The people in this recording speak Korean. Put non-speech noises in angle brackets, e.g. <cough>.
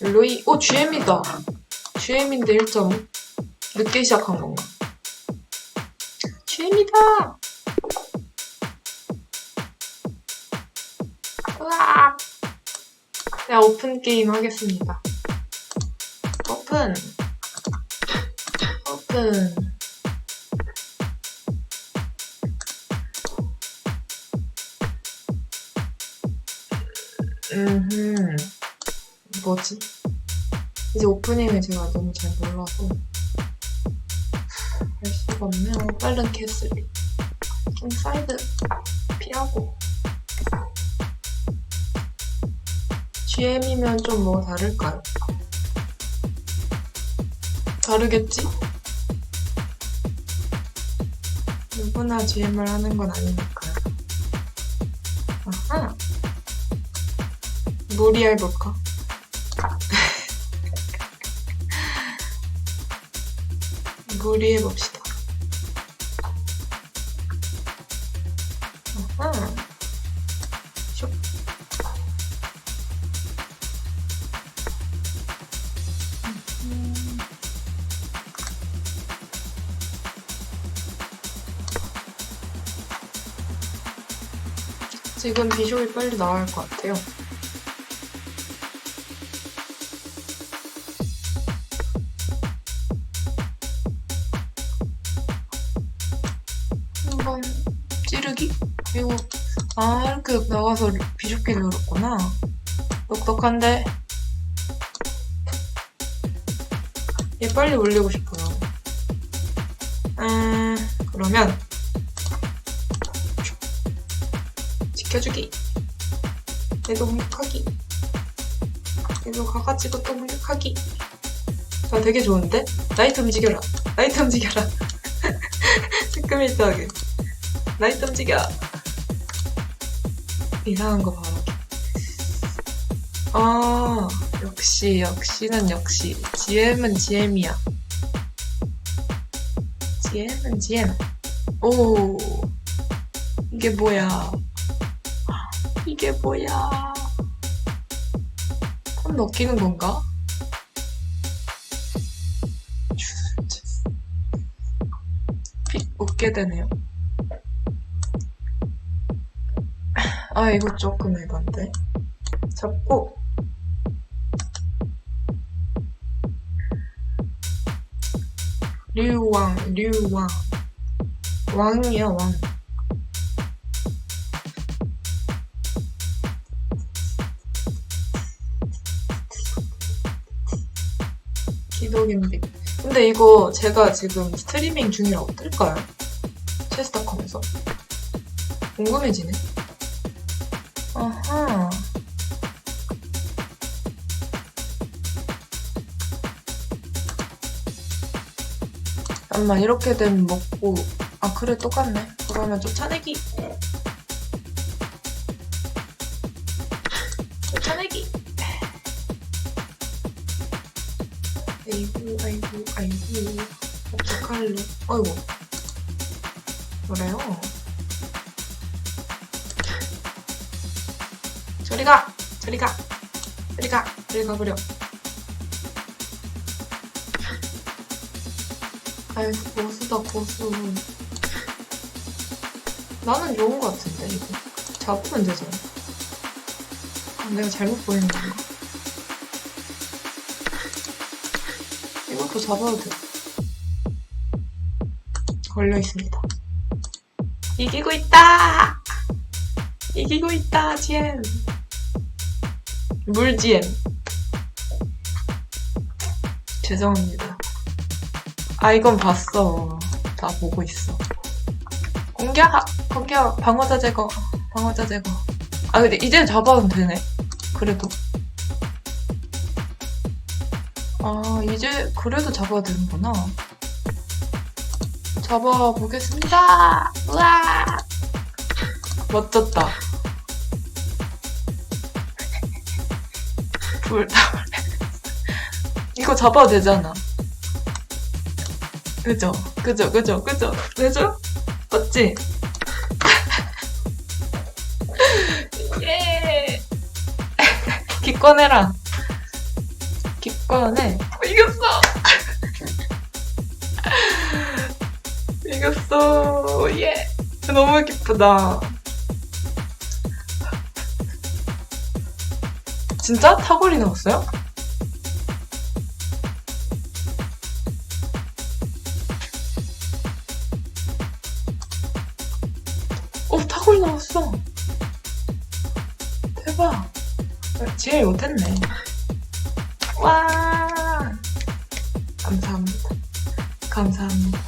로이, 오, GM이다. GM인데 1.5? 늦게 시작한 건가? GM이다! 으악! 네, 오픈 게임 하겠습니다. 오픈! 오픈! 음흠. 뭐지? 이제 오프닝을 제가 너무 잘 몰라서 할 수가 없네요. 빠른 캐슬리. 좀 사이드 피하고. GM이면 좀 뭐 다를까요? 다르겠지? 누구나 GM을 하는 건 아니니까요. 아하! 무리해볼까? 무리해 봅시다. 아하. 슉. 음. 지금 비주얼이 빨리 나올 것 같아요. 한번 찌르기? 이거 아 이렇게 나가서 비좁게 눌렀구나. 똑똑한데? 얘 빨리 올리고 싶어요. 음 그러면 지켜주기. 얘도 공격하기. 얘도 가가지고 또 공격하기. 아 되게 좋은데? 나이트 움직여라. 나이트 움직여라. <laughs> 시크미트하게 나이트 움직여 이상한 거 바라기 아 역시 역시는 역시. GM은 GM이야. GM은 GM 오 이게 뭐야? 이게 뭐야? 폰 넣기는 건가? 픽 웃게 되네요 아 이거 조금 해반데. 잡고. 류왕 류왕. 왕이야 왕. 기도김비 근데 이거 제가 지금 스트리밍 중이라고 뜰까요? 체스타컴에서. 궁금해지네 아하. 잠깐만, 이렇게 되면 먹고. 아, 그래, 똑같네. 그러면 쫓아내기. 쫓아내기. 아이고, 아이고, 아이고. 어떡할래. 아이고. 그래요. 저리 가! 저리 가! 저리 가! 저리 가버려. 아유, 고수다, 고수. 나는 좋은 것 같은데, 이거. 잡으면 되잖아. 아, 내가 잘못 보이는 건가? 이것도 잡아도 돼. 걸려 있습니다. 이기고 있다! 이기고 있다, GM! 물지엠. 죄송합니다. 아, 이건 봤어. 다 보고 있어. 공격! 공격! 방어자 제거. 방어자 제거. 아, 근데 이제 잡아도 되네. 그래도. 아, 이제 그래도 잡아야 되는구나. 잡아보겠습니다. 우와! 멋졌다. 불 다. <laughs> 이거 잡아도 되잖아. 그죠? 그죠? 그죠? 그죠? 그죠? 맞지? <laughs> 예! <laughs> 기꺼내라. 꺼내. 어, 이겼어! 이겼어. 예. 너무 기쁘다. 진짜 타골이 나왔어요? 오, 타골 나왔어. 대박. 제일 못했네. 와. 감사합니다. 감사합니다.